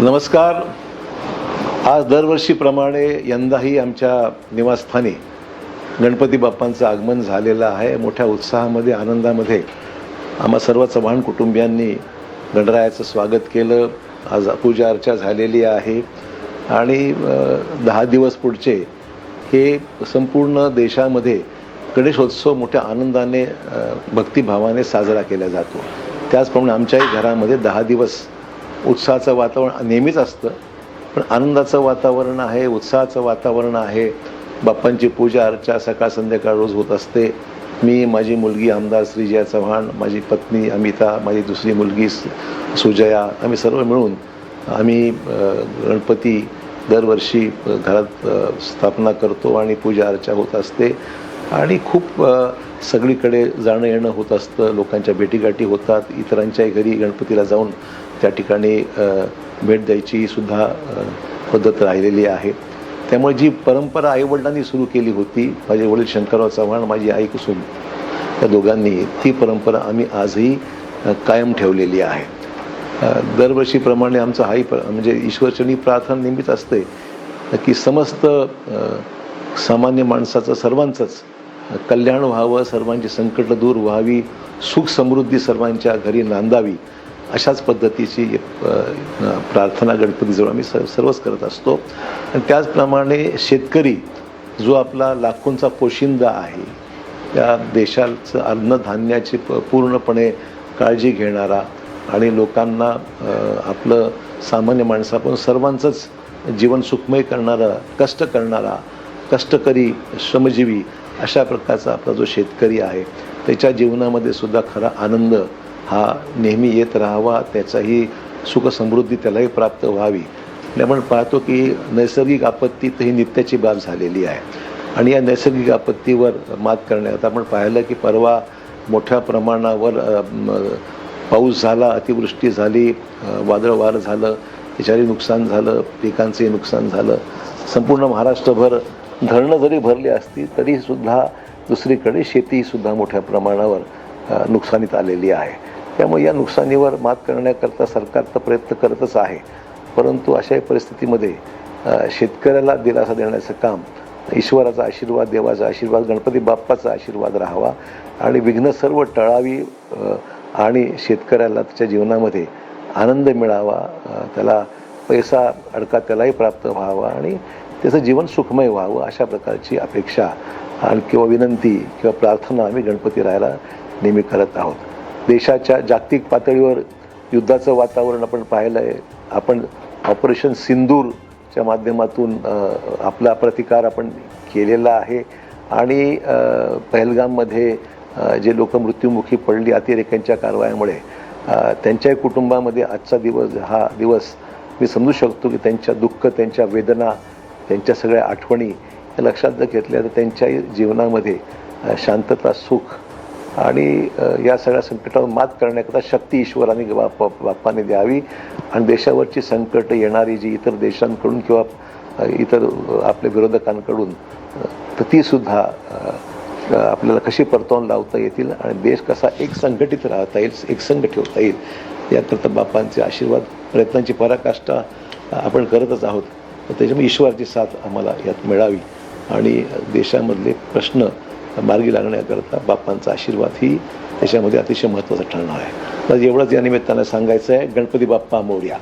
नमस्कार. आज दरवर्षीप्रमाणे यंदाही आमच्या निवासस्थानी गणपती बाप्पांचं आगमन झालेलं आहे. मोठ्या उत्साहामध्ये आनंदामध्ये आम्हा सर्व चव्हाण कुटुंबियांनी गणरायाचं स्वागत केलं. आज पूजा अर्चा झालेली आहे. आणि दहा दिवस पुढचे हे संपूर्ण देशामध्ये गणेशोत्सव मोठ्या आनंदाने भक्तिभावाने साजरा केला जातो. त्याचप्रमाणे आमच्याही घरामध्ये दहा दिवस उत्साहाचं वातावरण नेहमीच असतं. पण आनंदाचं वातावरण आहे उत्साहाचं वातावरण आहे. बाप्पांची पूजा अर्चा सकाळ संध्याकाळ रोज होत असते. मी माझी मुलगी आमदार श्रीजया चव्हाण माझी पत्नी अमिता माझी दुसरी मुलगी सु- सुजया आम्ही सर्व मिळून आम्ही गणपती दरवर्षी घरात स्थापना करतो आणि पूजा अर्चा होत असते. आणि खूप सगळीकडे जाणं येणं होत असतं. लोकांच्या भेटीगाठी होतात. इतरांच्याही घरी गणपतीला जाऊन त्या ठिकाणी भेट द्यायची सुद्धा पद्धत राहिलेली आहे. त्यामुळे जी परंपरा आईवडिलांनी सुरू केली होती माझे वडील शंकरराव चव्हाण माझी आई कुसुम या दोघांनी ती परंपरा आम्ही आजही कायम ठेवलेली आहे. दरवर्षीप्रमाणे आमचं हाही प्र म्हणजे ईश्वरचरणी प्रार्थना नेहमीच असते की समस्त सामान्य माणसाचं सर्वांचंच कल्याण व्हावं सर्वांची संकट दूर व्हावी सुख समृद्धी सर्वांच्या घरी नांदावी अशाच पद्धतीची प्रार्थना गणपतीजवळ आम्ही स सर्वच करत असतो. आणि त्याचप्रमाणे शेतकरी जो आपला लाखोंचा पोशिंदा आहे त्या देशाचं अन्नधान्याची प पूर्णपणे काळजी घेणारा आणि लोकांना आपलं सामान्य माणसापासून सर्वांचंच जीवन सुखमय करणारा कष्ट करणारा कष्टकरी श्रमजीवी अशा प्रकारचा आपला जो शेतकरी आहे त्याच्या जीवनामध्ये सुद्धा खरा आनंद हा नेहमी येत राहावा त्याचाही सुखसमृद्धी त्यालाही प्राप्त व्हावी. आपण पाहतो की नैसर्गिक आपत्ती तर ही नित्याची बाब झालेली आहे. आणि या नैसर्गिक आपत्तीवर मात करण्यात आपण पाहिलं की परवा मोठ्या प्रमाणावर पाऊस झाला अतिवृष्टी झाली वादळवार वादळ झालं त्याच्याही नुकसान झालं पिकांचंही नुकसान झालं. संपूर्ण महाराष्ट्रभर धरणं जरी भरली असती तरीसुद्धा दुसरीकडे शेतीसुद्धा मोठ्या प्रमाणावर नुकसानीत आलेली आहे. त्यामुळे या नुकसानीवर मात करण्याकरता सरकार तर प्रयत्न करतच आहे. परंतु अशाही परिस्थितीमध्ये शेतकऱ्याला दिलासा देण्याचं काम ईश्वराचा आशीर्वाद देवाचा आशीर्वाद गणपती बाप्पाचा आशीर्वाद राहावा आणि विघ्न सर्व टळावी आणि शेतकऱ्याला त्याच्या जीवनामध्ये आनंद मिळावा त्याला पैसा अडका त्यालाही प्राप्त व्हावा आणि त्याचं जीवन सुखमय व्हावं अशा प्रकारची अपेक्षा आणि किंवा विनंती किंवा प्रार्थना आम्ही गणपती राहायला नेहमी करत आहोत. देशाच्या जागतिक पातळीवर युद्धाचं वातावरण आपण पाहिलं आहे आपण ऑपरेशन सिंदूरच्या माध्यमातून आपला प्रतिकार आपण केलेला आहे. आणि पहलगाममध्ये जे लोक मृत्युमुखी पडली अतिरेक्यांच्या कारवायामुळे त्यांच्याही कुटुंबामध्ये आजचा दिवस हा दिवस मी समजू शकतो की त्यांच्या दुःख त्यांच्या वेदना त्यांच्या सगळ्या आठवणी या लक्षात जर घेतल्या तर त्यांच्याही जीवनामध्ये शांतता सुख आणि या सगळ्या संकटावर मात करण्याकरता शक्ती ईश्वराने बाप्पा बाप्पाने द्यावी. आणि देशावरची संकट येणारी जी इतर देशांकडून किंवा इतर आपल्या विरोधकांकडून तर तीसुद्धा आपल्याला कशी परतवून लावता येतील आणि देश कसा एक संघटित राहता येईल एकसंघ ठेवता येईल याकरता बाप्पांचे आशीर्वाद प्रयत्नांची पराकाष्ठा आपण करतच आहोत. तर त्याच्यामुळे ईश्वराची साथ आम्हाला यात मिळावी. आणि देशामधले प्रश्न मार्गी लागण्याकरता बाप्पांचा आशीर्वाद ही त्याच्यामध्ये अतिशय महत्त्वाचा ठरणार आहे. तर एवढंच या निमित्तानं सांगायचं आहे गणपती बाप्पा मोर्या.